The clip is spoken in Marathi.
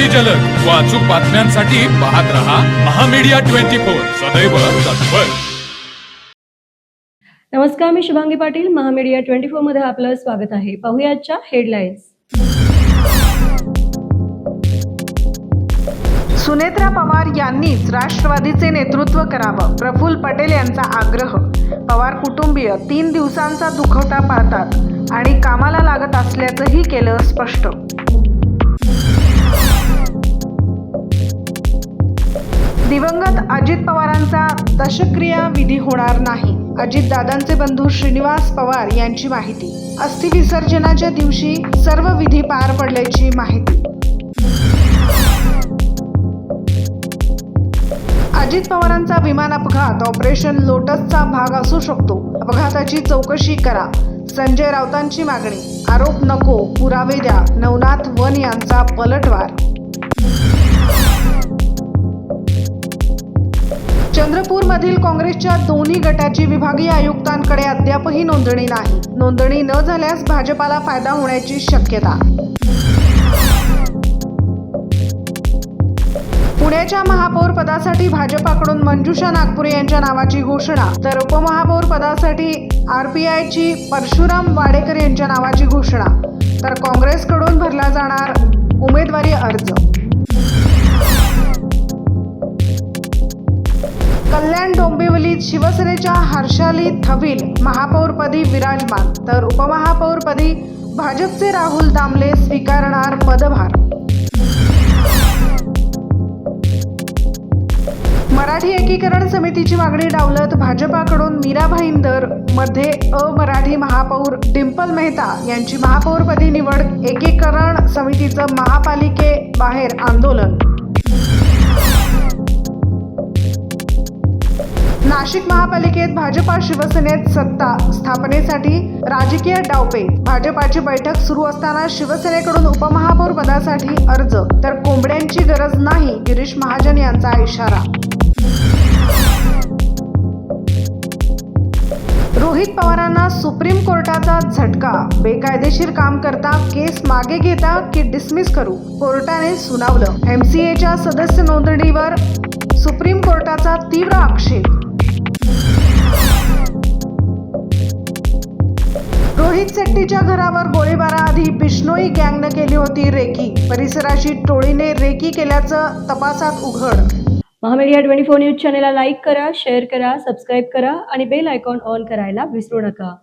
अगदी जलद. व अचूक बातम्यांसाठी पाहत रहा महामीडिया ट्वेंटी फोर. सदैव तत्पर. नमस्कार मी शुभांगी पाटील. महामीडिया ट्वेंटी फोरमध्ये आपलं स्वागत आहे. पाहूया आजच्या हेडलाईन्स. सुनेत्रा पवार यांनीच राष्ट्रवादीचे नेतृत्व करावं प्रफुल्ल पटेल यांचा आग्रह. पवार कुटुंबीय तीन दिवसांचा दुखवटा पाळतात आणि कामाला लागत असल्याचंही केलं स्पष्ट. दिवंगत अजित पवारांचा दशक्रिया विधी होणार नाही. अजितदादांचे बंधू श्रीनिवास पवार यांची माहिती. अस्थिविसर्जनाच्या दिवशी सर्व विधी पार पडल्याची माहिती. अजित पवारांचा विमान अपघात ऑपरेशन लोटसचा भाग असू शकतो. अपघाताची चौकशी करा. संजय राऊतांची मागणी. आरोप नको पुरावे द्या. नवनाथ वन यांचा पलटवार. चंद्रपूरमधील काँग्रेसच्या दोन्ही गटाची विभागीय आयुक्तांकडे अद्यापही नोंदणी नाही. नोंदणी न झाल्यास भाजपाला फायदा होण्याची शक्यता. पुण्याच्या महापौर पदासाठी भाजपाकडून मंजुषा नागपुरे यांच्या नावाची घोषणा तर उपमहापौर पदासाठी आरपीआयची परशुराम वाडेकर यांच्या नावाची घोषणा तर काँग्रेसकडून भरला जाणार उमेदवारी अर्ज. शिवसेनेच्या हर्षाली थविल महापौरपदी विराजमान तर उपमहापौरपदी भाजपचे राहुल दामले स्वीकारणार पदभार. मराठी एकीकरण समितीची मागणी डावलत भाजपाकडून मीरा भाईंदरमध्ये अमराठी महापौर डिंपल मेहता यांची महापौरपदी निवड एकीकरण समितीचं महापालिकेबाहेर आंदोलन. नाशिक महापालिकेत भाजपा शिवसेनेत सत्ता स्थापनेसाठी राजकीय डावपे. भाजपाची बैठक सुरू असताना शिवसेनेकडून उपमहापौर पदासाठी अर्ज. तर कोंबड्यांची गरज नाही गिरीश महाजन यांचा इशारा. रोहित पवारांना सुप्रीम कोर्टाचा झटका. बेकायदेशीर काम करता केस मागे घेता की डिसमिस करू? कोर्टाने सुनावलं. एमसीएच्या सदस्य नोंदणीवर सुप्रीम कोर्टाचा तीव्र आक्षेप. रोहित शेट्टीच्या घरावर गोळीबाराआधी बिश्नोई गँगनं केली होती रेकी. परिसराची टोळीने रेकी केल्याचं तपासात उघड. महामेडिया ट्वेंटी फोर न्यूज चॅनेलला लाईक करा शेअर करा सबस्क्राईब करा आणि बेल आयकॉन ऑन करायला विसरू नका.